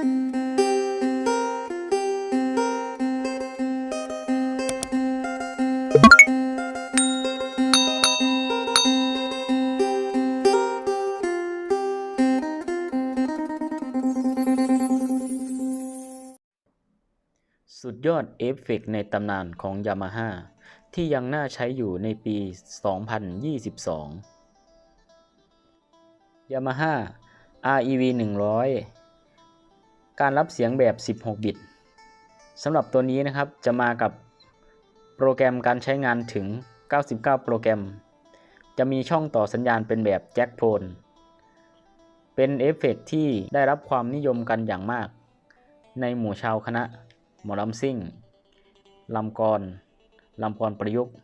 สุดยอดเอฟเฟกต์ในตำนานของ Yamaha ที่ยังน่าใช้อยู่ในปี 2022 Yamaha REV 100 การรับเสียงแบบ 16 บิตสำหรับตัวนี้นะครับจะมากับโปรแกรมการใช้งานถึง 99 โปรแกรม จะมีช่องต่อสัญญาณเป็นแบบแจ็คโพลเป็นเอฟเฟกต์ที่ได้รับความนิยมกันอย่างมาก ในหมู่ชาวคณะ หมอลำซิ่งลำกรลำกรประยุกต์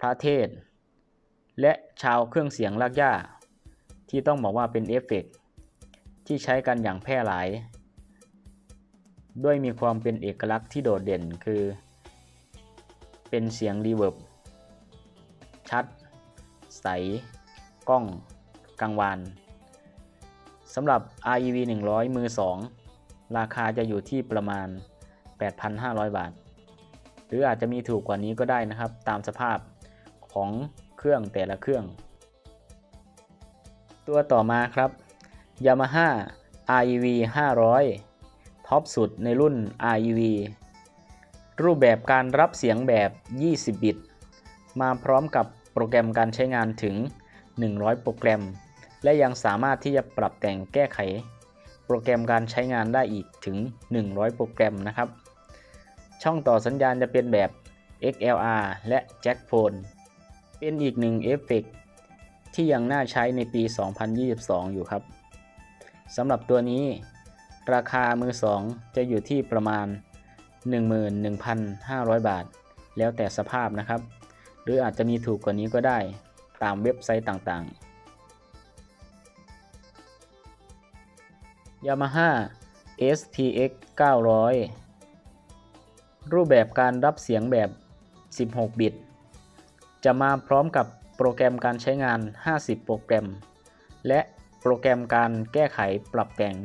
พระเทศ และชาวเครื่องเสียงลากย่า ที่ต้องบอกว่าเป็นเอฟเฟกต์ ที่ใช้กันอย่างแพร่หลาย ด้วยมีความเป็นเอกลักษณ์ที่โดดเด่นคือ เป็นเสียงรีเวิร์บชัด ใส กล้องกังวานสำหรับ REV 100 มือ 2 ราคาจะอยู่ที่ประมาณ 8,500 บาท หรืออาจจะมีถูกกว่านี้ก็ได้นะครับ ตามสภาพของเครื่องแต่ละเครื่อง ตัวต่อมาครับ Yamaha REV 500 ท็อปสุดในรุ่น REV รูปแบบการรับเสียงแบบ 20 บิต มาพร้อมกับโปรแกรมการใช้งานถึง 100 โปรแกรม และยังสามารถที่จะปรับแต่งแก้ไข โปรแกรมการใช้งานได้อีกถึง 100 โปรแกรมนะครับ ช่องต่อสัญญาณจะเป็นแบบ XLR และ Jack Phone เป็นอีกหนึ่งเอฟเฟกต์ที่ยังน่าใช้ในปี 2022 อยู่ครับ สำหรับตัวนี้ราคามือ2จะอยู่ที่ประมาณ 11,500 บาท แล้วแต่สภาพนะครับ หรืออาจจะมีถูกกว่านี้ก็ได้ตามเว็บไซต์ต่างๆ Yamaha SPX 900 รูปแบบการรับเสียงแบบ 16 บิต จะมาพร้อมกับโปรแกรมการใช้งาน 50 โปรแกรม และ โปรแกรมการแก้ไขปรับแต่ง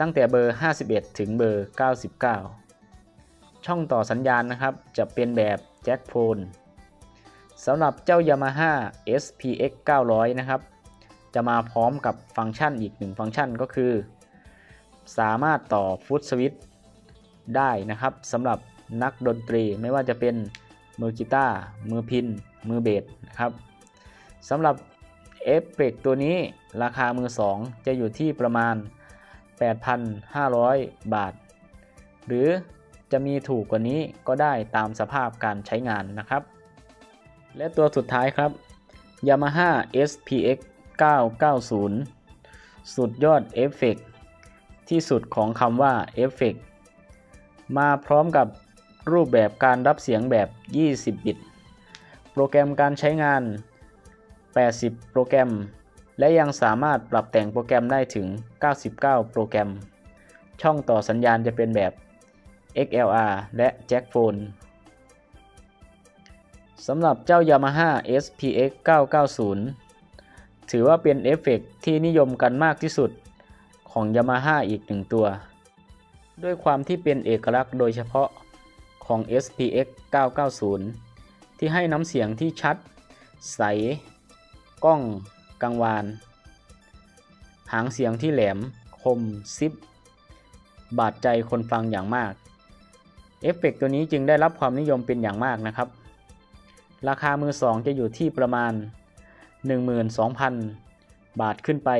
ตั้งแต่เบอร์ 51 ถึงเบอร์ 99 ช่องต่อสัญญาณนะครับจะเป็นแบบแจ็คโฟนสำหรับเจ้า Yamaha SPX 900 นะครับ จะมาพร้อมกับฟังก์ชันอีกหนึ่งฟังก์ชันก็คือ สามารถต่อฟุตสวิตได้นะครับสำหรับนักดนตรีไม่ว่าจะเป็นมือกีตาร์มือพิน มือเบสนะครับสำหรับ เอฟเฟกตัวนี้ราคามือ 2 จะอยู่ที่ประมาณ 8,500 บาท หรือจะมีถูกกว่านี้ก็ได้ตามสภาพการใช้งานนะครับ และตัวสุดท้ายครับ Yamaha SPX 990 สุดยอดเอฟเฟกที่สุดของคำว่าเอฟเฟกมาพร้อมกับรูปแบบการรับเสียงแบบ 20 บิต โปรแกรมการใช้งาน 80 โปรแกรม และยังสามารถปรับแต่งโปรแกรมได้ถึง 99 โปรแกรม ช่องต่อสัญญาณจะเป็นแบบ XLR และ Jack Phone สำหรับเจ้า Yamaha SPX 990 ถือว่าเป็นเอฟเฟกต์ที่นิยมกันมากที่สุดของ Yamaha อีกหนึ่งตัว ด้วยความที่เป็นเอกลักษณ์โดยเฉพาะของ SPX 990 ที่ให้น้ำเสียงที่ชัด ใส กล้องกังวาน หางเสียงที่แหลมคมซิบบาดใจคนฟังอย่างมาก เอฟเฟกต์ตัวนี้จึงได้รับความนิยมเป็นอย่างมากนะครับ ราคามือสองจะอยู่ที่ประมาณ 12,000 บาทขึ้นไป